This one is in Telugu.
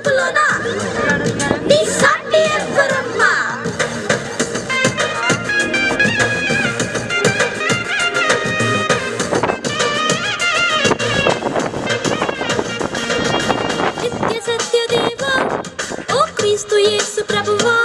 చూపులోనా? నీ సాటి ఎవ్వరమ్మ? నిత్య సత్యదేవా ఓ క్రీస్తు యేసు ప్రభువా